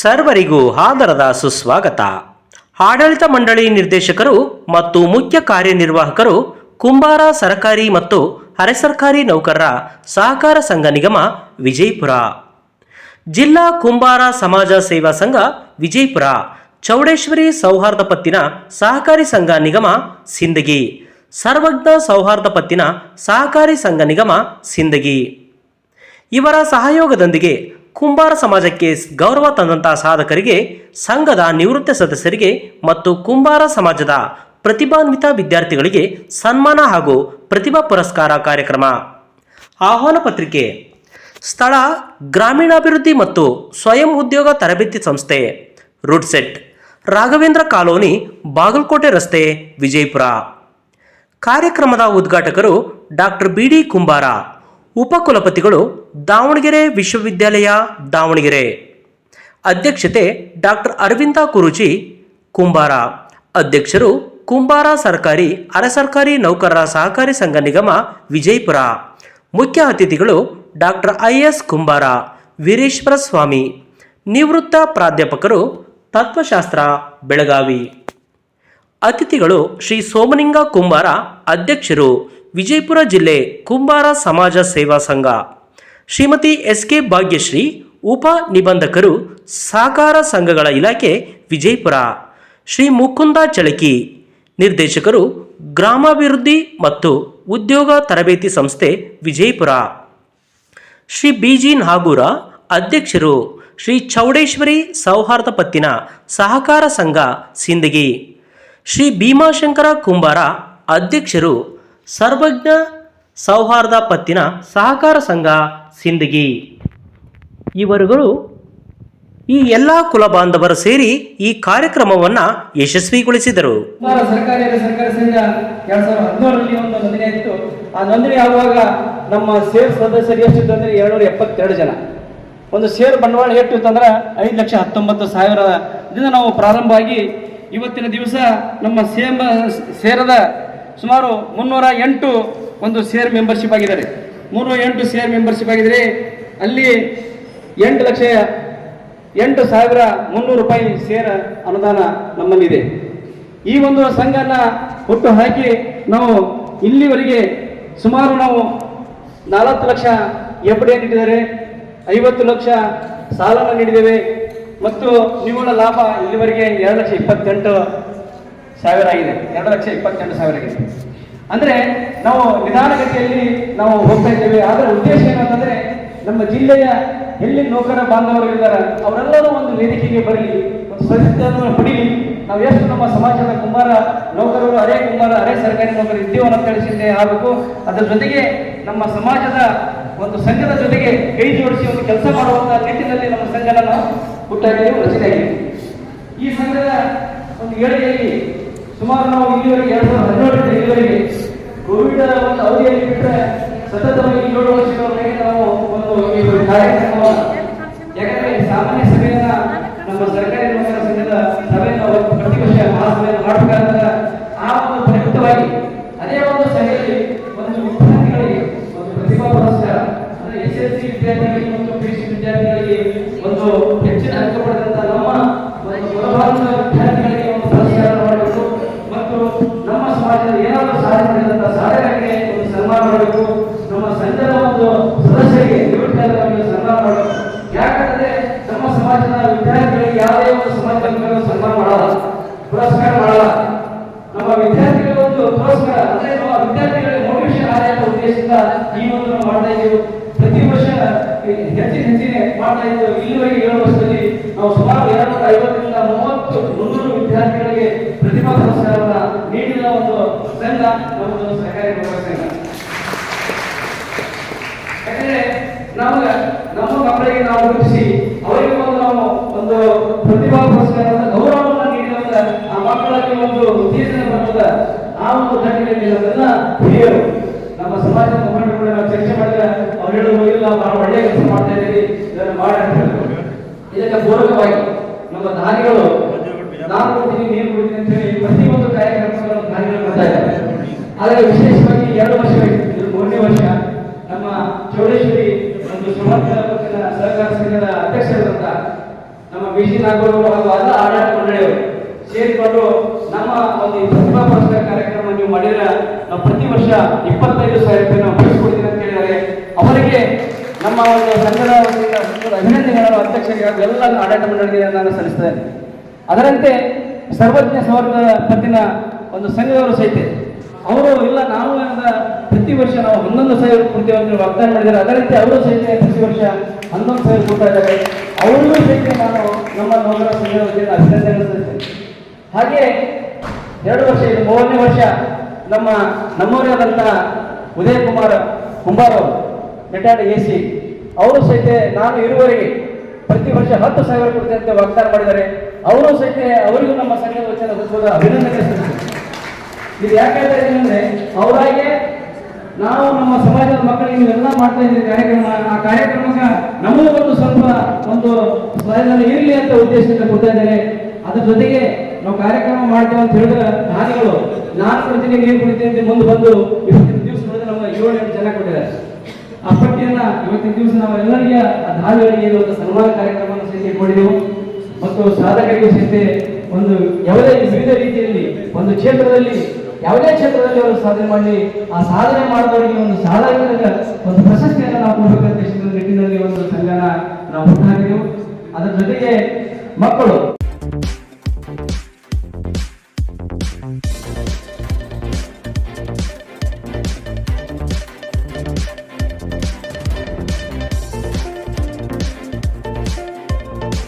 ಸರ್ವರಿಗೂ ಆದರದ ಸುಸ್ವಾಗತ. ಆಡಳಿತ ಮಂಡಳಿ ನಿರ್ದೇಶಕರು ಮತ್ತು ಮುಖ್ಯ ಕಾರ್ಯನಿರ್ವಾಹಕರು ಕುಂಬಾರ ಸರಕಾರಿ ಮತ್ತು ಅರೆ ಸರ್ಕಾರಿ ನೌಕರರ ಸಹಕಾರ ಸಂಘ ನಿಗಮ ವಿಜಯಪುರ. ಜಿಲ್ಲಾ ಕುಂಬಾರ ಸಮಾಜ ಸೇವಾ ಸಂಘ ವಿಜಯಪುರ, ಚೌಡೇಶ್ವರಿ ಸೌಹಾರ್ದ ಪತ್ತಿನ ಸಹಕಾರಿ ಸಂಘ ನಿಗಮ ಸಿಂದಗಿ, ಸರ್ವಜ್ಞ ಸೌಹಾರ್ದ ಪತ್ತಿನ ಸಹಕಾರಿ ಸಂಘ ನಿಗಮ ಸಿಂದಗಿ. ಇವರ ಸಹಯೋಗದೊಂದಿಗೆ ಕುಂಬಾರ ಸಮಾಜಕ್ಕೆ ಗೌರವ ತಂದಂತಹ ಸಾಧಕರಿಗೆ, ಸಂಘದ ನಿವೃತ್ತ ಸದಸ್ಯರಿಗೆ ಮತ್ತು ಕುಂಬಾರ ಸಮಾಜದ ಪ್ರತಿಭಾನ್ವಿತ ವಿದ್ಯಾರ್ಥಿಗಳಿಗೆ ಸನ್ಮಾನ ಹಾಗೂ ಪ್ರತಿಭಾ ಪುರಸ್ಕಾರ ಕಾರ್ಯಕ್ರಮ. ಆಹ್ವಾನ ಪತ್ರಿಕೆ, ಸ್ಥಳ ಗ್ರಾಮೀಣಾಭಿವೃದ್ಧಿ ಮತ್ತು ಸ್ವಯಂ ಉದ್ಯೋಗ ತರಬೇತಿ ಸಂಸ್ಥೆ ರೂಟ್ಸೆಟ್ ರಾಘವೇಂದ್ರ ಕಾಲೋನಿ, ಬಾಗಲಕೋಟೆ ರಸ್ತೆ, ವಿಜಯಪುರ. ಕಾರ್ಯಕ್ರಮದ ಉದ್ಘಾಟಕರು ಡಾಕ್ಟರ್ ಬಿ ಡಿ ಕುಂಬಾರ. ಉಪಕುಲಪತಿಗಳು ದಾವಣಗೆರೆ ವಿಶ್ವವಿದ್ಯಾಲಯ ದಾವಣಗೆರೆ. ಅಧ್ಯಕ್ಷತೆ ಡಾಕ್ಟರ್ ಅರವಿಂದ ಕುರುಚಿ, ಕುಂಬಾರ. ಅಧ್ಯಕ್ಷರು ಕುಂಬಾರ ಸರ್ಕಾರಿ, ಅರೆ ಸರ್ಕಾರಿ ನೌಕರರ ಸಹಕಾರಿ ಸಂಘ ನಿಗಮ ವಿಜಯಪುರ. ಮುಖ್ಯ ಅತಿಥಿಗಳು ಡಾಕ್ಟರ್ ಐ ಎಸ್ ಕುಂಬಾರ, ವೀರೇಶ್ವರ ಸ್ವಾಮಿ. ನಿವೃತ್ತ ಪ್ರಾಧ್ಯಾಪಕರು ತತ್ವಶಾಸ್ತ್ರ, ಬೆಳಗಾವಿ. ಅತಿಥಿಗಳು ಶ್ರೀ ಸೋಮಲಿಂಗ ಕುಂಬಾರ ಅಧ್ಯಕ್ಷರು. ವಿಜಯಪುರ ಜಿಲ್ಲೆ ಕುಂಬಾರ ಸಮಾಜ ಸೇವಾ ಸಂಘ. ಶ್ರೀಮತಿ ಎಸ್ ಕೆ ಭಾಗ್ಯಶ್ರೀ, ಉಪ ನಿಬಂಧಕರು ಸಹಕಾರ ಸಂಘಗಳ ಇಲಾಖೆ ವಿಜಯಪುರ. ಶ್ರೀ ಮುಕುಂದ ಚಳಕಿ, ನಿರ್ದೇಶಕರು ಗ್ರಾಮಾಭಿವೃದ್ಧಿ ಮತ್ತು ಉದ್ಯೋಗ ತರಬೇತಿ ಸಂಸ್ಥೆ ವಿಜಯಪುರ. ಶ್ರೀ ಬಿಜಿ ನಾಗೂರ, ಅಧ್ಯಕ್ಷರು ಶ್ರೀ ಚೌಡೇಶ್ವರಿ ಸೌಹಾರ್ದ ಪತ್ತಿನ ಸಹಕಾರ ಸಂಘ ಸಿಂದಗಿ. ಶ್ರೀ ಭೀಮಾಶಂಕರ ಕುಂಬಾರ, ಅಧ್ಯಕ್ಷರು ಸರ್ವಜ್ಞ ಸೌಹಾರ್ದ ಪತ್ತಿನ ಸಹಕಾರ ಸಂಘ ಸಿಂದಗಿ ಇವರುಗಳು ಈ ಎಲ್ಲ ಕುಲ ಬಾಂಧವರು ಸೇರಿ ಈ ಕಾರ್ಯಕ್ರಮವನ್ನು ಯಶಸ್ವಿಗೊಳಿಸಿದರು. ಸರ್ಕಾರಿ ಒಂದು ನಮ್ಮ ಸೇರ್ ಸದಸ್ಯರು ಎಷ್ಟಿತ್ತು ಅಂದ್ರೆ ಎಪ್ಪತ್ತೆರಡು ಜನ. ಒಂದು ಸೇರ್ ಬಂಡವಾಳ ಎಷ್ಟು ಅಂದ್ರೆ ಐದು ಲಕ್ಷ ಹತ್ತೊಂಬತ್ತು ಸಾವಿರದಿಂದ ನಾವು ಪ್ರಾರಂಭವಾಗಿ ಇವತ್ತಿನ ದಿವಸ ನಮ್ಮ ಸೇಮ ಸೇರದ ಸುಮಾರು ಮುನ್ನೂರ ಎಂಟು ಒಂದು ಸೇರ್ ಮೆಂಬರ್ಶಿಪ್ ಆಗಿದ್ದಾರೆ. ಮುನ್ನೂರ ಎಂಟು ಸೇರ್ ಮೆಂಬರ್ಶಿಪ್ ಆಗಿದ್ರೆ ಅಲ್ಲಿ ಎಂಟು ಲಕ್ಷ ಎಂಟು ಸಾವಿರ ಮುನ್ನೂರು ರೂಪಾಯಿ ಸೇರ್ ಅನುದಾನ ನಮ್ಮಲ್ಲಿದೆ. ಈ ಒಂದು ಸಂಘನ ಹುಟ್ಟು ಹಾಕಿ ನಾವು ಇಲ್ಲಿವರೆಗೆ ಸುಮಾರು ನಾವು ನಾಲ್ಕು ಲಕ್ಷ ಎಫ್ ಡಿ ನೀಡಿದ್ದಾರೆ ಐವತ್ತು ಲಕ್ಷ ಸಾಲನ ನೀಡಿದ್ದೇವೆ. ಮತ್ತು ನಿವ್ವಳ ಲಾಭ ಇಲ್ಲಿವರೆಗೆ ಎರಡು ಲಕ್ಷ ಇಪ್ಪತ್ತೆಂಟು ಸಾವಿರ ಆಗಿದೆ. ಎರಡು ಲಕ್ಷ ಇಪ್ಪತ್ತೆಂಟು ಸಾವಿರ ಆಗಿದೆ. ಅಂದ್ರೆ ನಾವು ನಿಧಾನಗತಿಯಲ್ಲಿ ನಾವು ಹೋಗ್ತಾ ಇದ್ದೇವೆ. ಅದರ ಉದ್ದೇಶ ಏನಂತಂದ್ರೆ ನಮ್ಮ ಜಿಲ್ಲೆಯ ಎಲ್ಲಿ ನೌಕರ ಬಾಂಧವರು ಇದ್ದಾರೆ, ಅವರೆಲ್ಲರೂ ಒಂದು ವೇದಿಕೆಗೆ ಬರಲಿ ಒಂದು ಪಡೀಲಿ ನಾವು ಎಷ್ಟು ನಮ್ಮ ಸಮಾಜದ ಕುಂಬಾರ ನೌಕರರು ಅರೆ ಕುಂಬಾರ ಅರೆ ಸರ್ಕಾರಿ ನೌಕರು ಇದ್ದೀವೋ ಅಂತ ತಿಳಿಸಿದ್ದೆ ಆಗಬೇಕು. ಅದರ ಜೊತೆಗೆ ನಮ್ಮ ಸಮಾಜದ ಒಂದು ಸಂಘದ ಜೊತೆಗೆ ಕೈ ಜೋಡಿಸಿ ಒಂದು ಕೆಲಸ ಮಾಡುವಂತಹ ನಿಟ್ಟಿನಲ್ಲಿ ನಮ್ಮ ಸಂಘನ ನಾವು ಹುಟ್ಟಾಗಿ ರಚನೆ ಈ ಸಂಘದ ಒಂದು ಏಳಿಗೆಯಲ್ಲಿ ಸುಮಾರು ನಾವು ಇಲ್ಲಿವರೆಗೆ ಎರಡ್ ಸಾವಿರದ ಹದಿನೇಳರಿಂದ ಇಲ್ಲಿವರೆಗೆ ಕೋವಿಡ್ ಒಂದು ಅವಧಿಯಲ್ಲಿ ಬಿಟ್ಟರೆ ಸತತವಾಗಿ ಏಳು ವರ್ಷಗಳವರೆಗೆ ನಾವು ಒಂದು ಈ ಯಾಕಂದ್ರೆ ಸಾಮಾನ್ಯ ಸಭೆಯನ್ನ ನಮ್ಮ ಸರ್ಕಾರಿ ನೌಕರ ಸಂಘದ ಸಭೆಯನ್ನು ಪ್ರತಿ ವರ್ಷ ಮಹಾಸಭೆಯನ್ನು ಮಾಡಬೇಕಾದ ಮಾಡಬೇಕು ನಮ್ಮ ಸಂಘದ ಒಂದು ಸದಸ್ಯರಿಗೆ ನಿವೃತ್ತರಿಗೆ ಸನ್ಮಾನ ಮಾಡಬೇಕು ಯಾಕಂದ್ರೆ ನಮ್ಮ ಸಮಾಜದ ವಿದ್ಯಾರ್ಥಿಗಳಿಗೆ ಯಾವುದೇ ಒಂದು ಸಮಾಜದಲ್ಲಿ ಸನ್ಮಾನ ಮಾಡಲ್ಲ, ಪುರಸ್ಕಾರ ಮಾಡಲ್ಲ. ನಮ್ಮ ವಿದ್ಯಾರ್ಥಿಗಳ ಒಂದು ಪುರಸ್ಕಾರ, ಅಂದ್ರೆ ನಮ್ಮ ವಿದ್ಯಾರ್ಥಿಗಳಿಗೆ ಮೋಟಿವೇಶನ್ ಆದ ಉದ್ದೇಶದಿಂದ ಈ ಒಂದು ಮಾಡ್ತಾ ಇದ್ದೀವಿ. ಪ್ರತಿ ವರ್ಷ ಹೆಚ್ಚಿನ ಹೆಚ್ಚಿನ ಮಾಡ್ತಾ ಇದ್ದೇವೆ. ಇಲ್ಲಿವರೆಗೆ ಏಳು ವರ್ಷದಲ್ಲಿ ನಾವು ಸುಮಾರು ಎರಡು ಐವತ್ತರಿಂದ ಮೂವತ್ತು ಮುನ್ನೂರು ವಿದ್ಯಾರ್ಥಿಗಳಿಗೆ ಪ್ರತಿಭಾ ಪುರಸ್ಕಾರವನ್ನು ನೀಡಿದ ಒಂದು ಸಂಘ ನಮ್ಮದು ನೌಕರ ಸಂಘ. ಯಾಕಂದ್ರೆ ನಮ್ಮ ಮಕ್ಕಳಿಗೆ ನಾವು ರೂಪಿಸಿ ಅವರಿಗೆ ಒಂದು ನಾವು ಒಂದು ಪ್ರತಿಭಾ ಪುರಸ್ಕಾರ ಗೌರವವನ್ನು ನೀಡಿದಂತ ಆ ಮಕ್ಕಳಲ್ಲಿ ಒಂದು ಉತ್ತೇಜನ ಬರ್ತದ ಆ ಒಂದು ಘಟನೆಯಲ್ಲಿ ಅದನ್ನ ಹಿರಿಯರು ನಮ್ಮ ಸಮಾಜದ ಮುಖಂಡರುಗಳು ನಾವು ಚರ್ಚೆ ಮಾಡಿದ್ರೆ ಅವ್ರು ಹೇಳುವ ಇಲ್ಲ ಬಹಳ ಕೆಲಸ ಮಾಡ್ತಾ ಇದ್ದೀರಿ ಇದನ್ನು ಮಾಡಿ. ಇದಕ್ಕೆ ಪೂರಕವಾಗಿ ನಮ್ಮ ದಾನಿಗಳು, ನಾನು ಕೊಡ್ತೀನಿ, ನೀನು ಕೊಡ್ತೀನಿ ಅಂತ ಹೇಳಿ ಪ್ರತಿಯೊಂದು ಕಾರ್ಯಕ್ರಮಗಳನ್ನು ದಾನಿಗಳು ಬರ್ತಾ ಇದ್ದಾರೆ. ಆದರೆ ವಿಶೇಷವಾಗಿ ಎರಡು ವರ್ಷ ಇದು ಮೂರನೇ ವರ್ಷ. ನಮ್ಮ ಚೌಡೇಶ್ವರಿ ಒಂದು ಸುಮಂತ ಸಹಕಾರ ಸಂಘದ ಅಧ್ಯಕ್ಷರಾದಂತ ನಮ್ಮ ಬಿ ಸಿ ಹಾಗೂ ಎಲ್ಲ ಆಡಳಿತ ಮಂಡಳಿಯವರು ಸೇರಿಕೊಂಡು ನಮ್ಮ ಒಂದು ಪ್ರತಿಭಾ ಪುರಸ್ಕಾರ ಕಾರ್ಯಕ್ರಮ ನೀವು ಮಾಡಿದ್ರೆ ನಾವು ಪ್ರತಿ ವರ್ಷ ಇಪ್ಪತ್ತೈದು ಸಾವಿರ ರೂಪಾಯಿ ನಾವು ಬಳಸ್ಕೊಡ್ತೀನಿ ಅಂತ ಹೇಳಿದರೆ ಅವರಿಗೆ ನಮ್ಮ ಒಂದು ಸಂಘದ ಅಭಿನಂದನೆಗಳನ್ನು ಅಧ್ಯಕ್ಷರಿಗೆ ಹಾಗೂ ಎಲ್ಲ ಆಡಳಿತ ಮಂಡಳಿಗೆ ನಾನು ಸಲ್ಲಿಸ್ತೇನೆ. ಅದರಂತೆ ಸರ್ವಜ್ಞ ಸೌರದ ಪತ್ತಿನ ಒಂದು ಸಂಘದವರು ಸಹಿತ ಅವರು ಇಲ್ಲ, ನಾವು ಪ್ರತಿ ವರ್ಷ ನಾವು ಹನ್ನೊಂದು ಸಾವಿರ ಕೊಡ್ತೇವೆ ಅಂತ ವಾಗ್ದಾನ ಮಾಡಿದ್ದಾರೆ. ರೀತಿ ಅವರು ಸಹಿತ ಪ್ರತಿ ವರ್ಷ ಹನ್ನೊಂದು ಸಾವಿರ ಕೊಡ್ತಾ ಇದ್ದಾರೆ. ಅವರು ಸಹಿತ ನಾನು ನಮ್ಮ ನೌಕರ ಸಂಘದ ಅಭಿನಂದನೆ ಸಲ್ಲಿಸ್ತೇನೆ. ಹಾಗೆ ಎರಡು ವರ್ಷ ಇದು ಮೂರನೇ ವರ್ಷ ನಮ್ಮ ನಮ್ಮವರೇ ಆದಂತಹ ಉದಯ್ ಕುಮಾರ್ ಕುಂಬಾರ್ ಅವರು, ರಿಟೈರ್ಡ್ ಎ ಸಿ. ಅವರು ಸಹಿತ ನಾನು ಇರುವವರೆಗೆ ಪ್ರತಿ ವರ್ಷ ಹತ್ತು ಸಾವಿರ ಕೊಡ್ತೇನೆ ಅಂತ ವಾಗ್ದಾನ ಮಾಡಿದ್ದಾರೆ. ಅವರು ಸಹಿತ ಅವರಿಗೂ ನಮ್ಮ ಸಂಘದ ವಚನ ಅಭಿನಂದನೆ ಸಲ್ಲಿಸ್ತೇನೆ. ಇದು ಯಾಕೆ ಹೇಳ್ತಾ ಇದ್ದೀನಿ ಅಂದ್ರೆ ಅವರಾಗೆ ನಾವು ನಮ್ಮ ಸಮಾಜದ ಮಕ್ಕಳಿಗೆ ಇವೆಲ್ಲ ಮಾಡ್ತಾ ಇದ್ದೀವಿ ಕಾರ್ಯಕ್ರಮ, ಆ ಕಾರ್ಯಕ್ರಮಕ್ಕೆ ನಮಗೂ ಒಂದು ಸ್ವಲ್ಪ ಒಂದು ಸ್ಥಳದಲ್ಲಿ ಇರಲಿ ಅಂತ ಉದ್ದೇಶದಿಂದ ಕೊಡ್ತಾ ಇದ್ದೇನೆ. ಅದ್ರ ಜೊತೆಗೆ ನಾವು ಕಾರ್ಯಕ್ರಮ ಮಾಡ್ತೇವೆ ಅಂತ ಹೇಳಿದ್ರೆ ದಾನಿಗಳು ನಾನು ಕೊಡ್ತೀನಿ ನೀರು ಕುಡಿತೀನಿ ಅಂತ ಮುಂದೆ ಬಂದು ಇವತ್ತಿನ ದಿವಸ ನೋಡಿದ್ರೆ ನಮ್ಮ ಏಳು ಎಂಟು ಜನ ಕೊಟ್ಟಿದ್ದಾರೆ. ಆ ಪಟ್ಟಿಯನ್ನ ಇವತ್ತಿನ ದಿವಸ ನಾವು ಎಲ್ಲರಿಗೆ, ಆ ದಾನಿಗಳಿಗೆ ಒಂದು ಸನ್ಮಾನ ಕಾರ್ಯಕ್ರಮವನ್ನು ಸಹಿತ ಕೊಡಿದೆವು ಮತ್ತು ಸಾಧಕರಿಗೆ ಸಹಿತ ಒಂದು ಯಾವುದೇ ವಿವಿಧ ರೀತಿಯಲ್ಲಿ ಒಂದು ಕ್ಷೇತ್ರದಲ್ಲಿ ಯಾವುದೇ ಕ್ಷೇತ್ರದಲ್ಲಿ ಅವರು ಸಾಧನೆ ಮಾಡಲಿ ಆ ಸಾಧನೆ ಮಾಡಿದವರಿಗೆ ಒಂದು ಸಾಧಕರಿಗೆ ಒಂದು ಪ್ರಶಸ್ತಿಯನ್ನು ನಾವು ಕೊಡಬೇಕಂತ ನಿಟ್ಟಿನಲ್ಲಿ ಒಂದು ಸಂಘನ ನಾವು ಹುಟ್ಟುಹಾಕಿದೆವು ಅದರ ಜೊತೆಗೆ ಮಕ್ಕಳು